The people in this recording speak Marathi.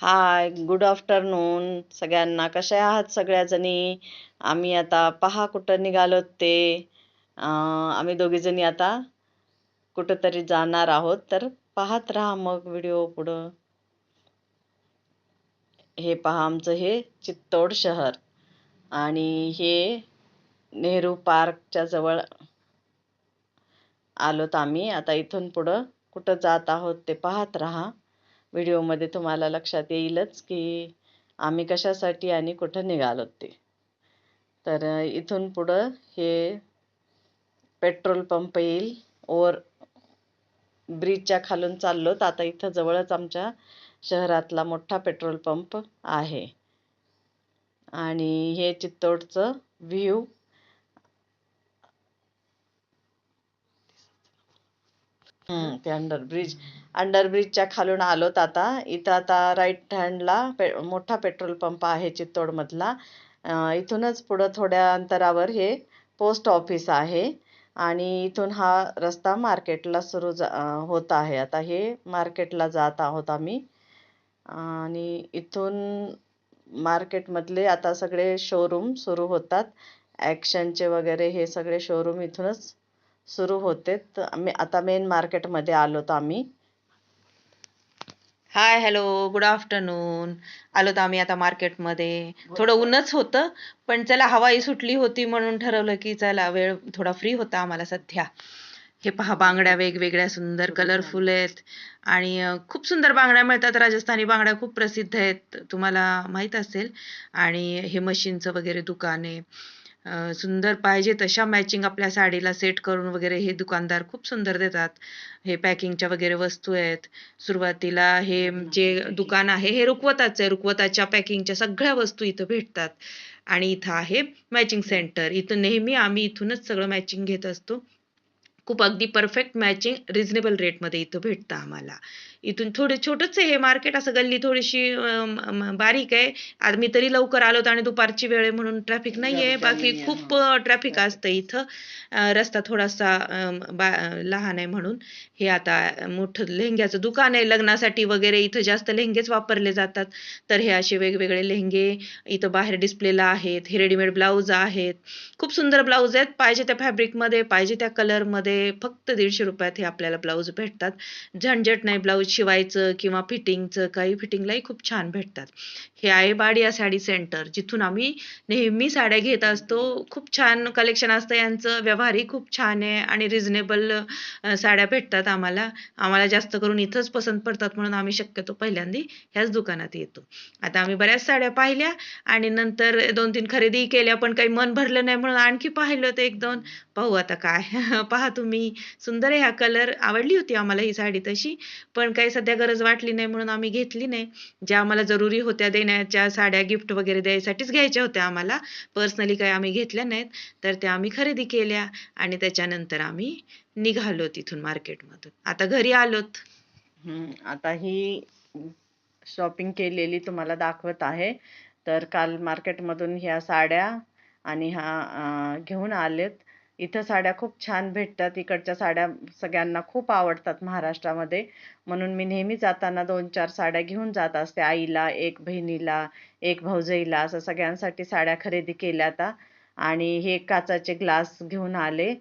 हाय गुड आफ्टरनून सगळ्यांना कशा आहात सगळ्याजणी? आम्ही आता पहा कुठं निघालोत ते. आम्ही दोघीजणी आता कुठंतरी जाणार आहोत तर पाहत राहा मग व्हिडिओ पुढं. हे पहा आमचं हे चित्तोड शहर आणि हे नेहरू पार्कच्या जवळ आलोत आम्ही. आता इथून पुढं कुठं जात आहोत ते पाहत राहा. व्हिडिओमध्ये तुम्हाला लक्षात येईलच की आम्ही कशासाठी आणि कुठं निघालो ते. तर इथून पुढं हे पेट्रोल पंप येईल. ओवर ब्रिजच्या खालून चाललो तर आता इथं जवळच आमच्या शहरातला मोठा पेट्रोल पंप आहे. आणि हे चित्तोडचं व्ह्यू हम्म, ते अंडर ब्रिज अंडर ब्रिजच्या खालून आलोत आता. इथं आता राईट हँडला पे मोठा पेट्रोल पंप आहे चित्तोडमधला. इथूनच पुढं थोड्या अंतरावर हे पोस्ट ऑफिस आहे. आणि इथून हा रस्ता मार्केटला सुरू जा होत आहे. आता हे मार्केटला जात आहोत आम्ही. आणि इथून मार्केटमधले आता सगळे शोरूम सुरू होतात. ॲक्शनचे वगैरे हे सगळे शोरूम इथूनच सुरू होते. तर आम्ही आता मेन मार्केटमध्ये आलोत आम्ही. हाय हॅलो गुड आफ्टरनून आलो तर आम्ही आता मार्केटमध्ये थोडं ऊनच होतं पण चला हवाई सुटली होती म्हणून ठरवलं की चला वेळ थोडा फ्री होता आम्हाला सध्या. हे पहा बांगड्या वेगवेगळ्या सुंदर कलरफुल आहेत. आणि खूप सुंदर बांगड्या मिळतात. राजस्थानी बांगड्या खूप प्रसिद्ध आहेत. तुम्हाला माहीत असेल. आणि हे मशीनचं वगैरे दुकान आहे. सुंदर पाहिजे तशा मॅचिंग आपल्या साडीला सेट करून वगैरे हे दुकानदार खूप सुंदर देतात. हे पॅकिंगच्या वगैरे वस्तू आहेत. सुरुवातीला हे जे दुकान आहे हे रुखवताचं आहे. रुकवताच्या पॅकिंगच्या सगळ्या वस्तू इथं भेटतात. आणि इथं आहे मॅचिंग सेंटर इथं नेहमी आम्ही इथूनच सगळं मॅचिंग घेत असतो. खूप अगदी परफेक्ट मॅचिंग रिझनेबल रेटमध्ये इथं भेटतं आम्हाला. इथून थोडं छोटंच आहे हे मार्केट असं गल्ली थोडीशी बारीक आहे. आज मी तरी लवकर आलो आणि दुपारची वेळ आहे म्हणून ट्रॅफिक नाही आहे बाकी खूप ट्रॅफिक असतं इथं. रस्ता थोडासा बा लहान आहे म्हणून. हे आता मोठं लेहंग्याचं दुकान आहे लग्नासाठी वगैरे. इथं जास्त लेहंगेच वापरले जातात. तर हे असे वेगवेगळे लेहंगे इथं बाहेर डिस्प्लेला आहेत. हे रेडीमेड ब्लाऊज आहेत. खूप सुंदर ब्लाऊज आहेत. पाहिजे त्या फॅब्रिकमध्ये पाहिजे त्या कलरमध्ये फक्त दीडशे रुपयात हे आपल्याला ब्लाऊज भेटतात. झंझट नाही ब्लाऊज शिवायचं किंवा फिटिंगचं काही फिटिंगलाही खूप छान भेटतात. हे आहे बाडिया साडी सेंटर जिथून आम्ही नेहमी साड्या घेत असतो. खूप छान कलेक्शन असतं. यांचं व्यवहारही खूप छान आहे आणि रिझनेबल साड्या भेटतात आम्हाला. आम्हाला जास्त करून इथंच पसंत पडतात म्हणून आम्ही शक्यतो पहिल्यांदा ह्याच दुकानात येतो. आता आम्ही बऱ्याच साड्या पाहिल्या आणि नंतर दोन तीन खरेदी केल्या पण काही मन भरलं नाही म्हणून आणखी पाहिलं ते एक दोन पाहू आता काय. पहा तुम्ही. सुंदर आहे हा कलर आवडली होती आम्हाला ही साडी तशी पण काही सध्या गरज वाटली नाही म्हणून आम्ही घेतली नाही. ज्या आम्हाला जरुरी होत्या देण्याच्या साड्या गिफ्ट वगैरे द्यायसाठीच घ्यायच्या होत्या आम्हाला. पर्सनली काही आम्ही घेतल्या नाहीत तर त्या आम्ही खरेदी केल्या आणि त्याच्यानंतर आम्ही निघालो तिथून मार्केटमधून. आता घरी आलोत. हम्म, आता ही शॉपिंग केलेली तुम्हाला दाखवत आहे. तर काल मार्केटमधून ह्या साड्या आणि हा घेऊन आलेत. इथं साड्या खूप छान भेटतात. इकडच्या साड्या सगळ्यांना खूप आवडतात महाराष्ट्रामध्ये. म्हणून मी नेहमी जाताना दोन चार साड्या घेऊन जात असते. आईला एक बहिणीला एक भाऊजईला असं सगळ्यांसाठी साड्या खरेदी केल्या आता. आणि हे काचाचे ग्लास घेऊन आले.